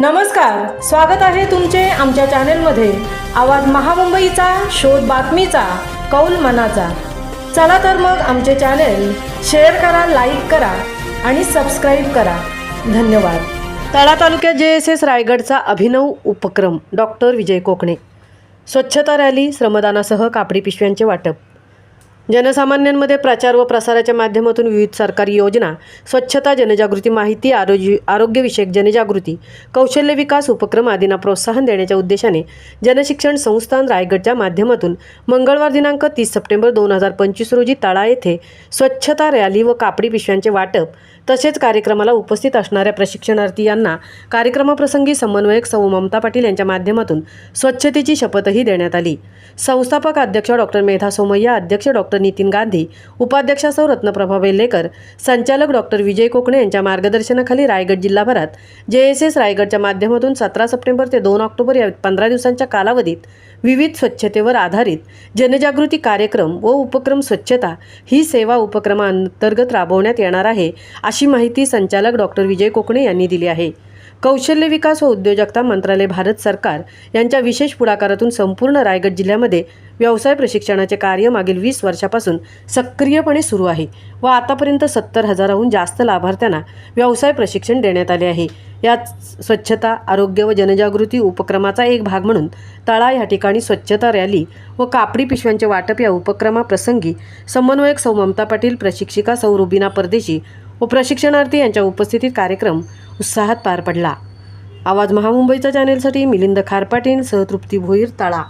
नमस्कार स्वागत आहे तुमचे आमच्या चॅनेलमध्ये. आवाज महामुंबईचा शोध बातमीचा कौल मनाचा. चला तर मग आमचे चॅनेल शेअर करा लाईक करा आणि सबस्क्राईब करा. धन्यवाद. तळा तालुक्यात जे एस एस रायगडचा अभिनव उपक्रम डॉक्टर विजय कोकणे. स्वच्छता रॅली श्रमदानासह कापडी पिशव्यांचे वाटप. जनसामान्यांमध्ये प्रचार व प्रसाराच्या माध्यमातून विविध सरकारी योजना स्वच्छता जनजागृती माहिती आरोग्य आरोग्यविषयक जनजागृती कौशल्य विकास उपक्रम आदींना प्रोत्साहन देण्याच्या उद्देशाने जनशिक्षण संस्थान रायगडच्या माध्यमातून मंगळवार दिनांक तीस सप्टेंबर दोन हजार पंचवीस रोजी तळा येथे स्वच्छता रॅली व कापडी पिशव्यांचे वाटप तसेच कार्यक्रमाला उपस्थित असणाऱ्या प्रशिक्षणार्थी यांना कार्यक्रमाप्रसंगी समन्वयक सौ ममता पाटील यांच्या माध्यमातून स्वच्छतेची शपथही देण्यात आली. संस्थापक अध्यक्ष डॉक्टर मेधा सोमय्या अध्यक्ष डॉक्टर नितीन गांधी उपाध्यक्षा सौ रत्नप्रभा वेल्लेकर संचालक डॉक्टर विजय कोकणे यांच्या मार्गदर्शनाखाली रायगड जिल्हाभरात जे एस एस रायगडच्या माध्यमातून सतरा सप्टेंबर ते दोन ऑक्टोबर या पंधरा दिवसांच्या कालावधीत विविध स्वच्छतेवर आधारित जनजागृती कार्यक्रम व उपक्रम स्वच्छता ही सेवा उपक्रमांतर्गत राबवण्यात येणार आहे अशी माहिती संचालक डॉक्टर विजय कोकणे यांनी दिली आहे. कौशल्य विकास व उद्योजकता मंत्रालय भारत सरकार यांच्या विशेष पुढाकारातून संपूर्ण रायगड जिल्ह्यामध्ये व्यवसाय प्रशिक्षणाचे कार्य मागील वीस वर्षापासून सक्रियपणे सुरू आहे व आतापर्यंत सत्तर हजाराहून जास्त लाभार्थ्यांना व्यवसाय प्रशिक्षण देण्यात आले आहे. यात स्वच्छता आरोग्य व जनजागृती उपक्रमाचा एक भाग म्हणून तळा या ठिकाणी स्वच्छता रॅली व कापडी पिशव्यांचे वाटप या उपक्रमाप्रसंगी समन्वयक सौ ममता पाटील प्रशिक्षिका सौ रुबिना परदेशी व प्रशिक्षणार्थी यांच्या उपस्थितीत कार्यक्रम उत्साहात पार पडला. आवाज महामुंबईचा चॅनेलसाठी मिलिंद खारपाटील सहतृप्ती भोईर तळा.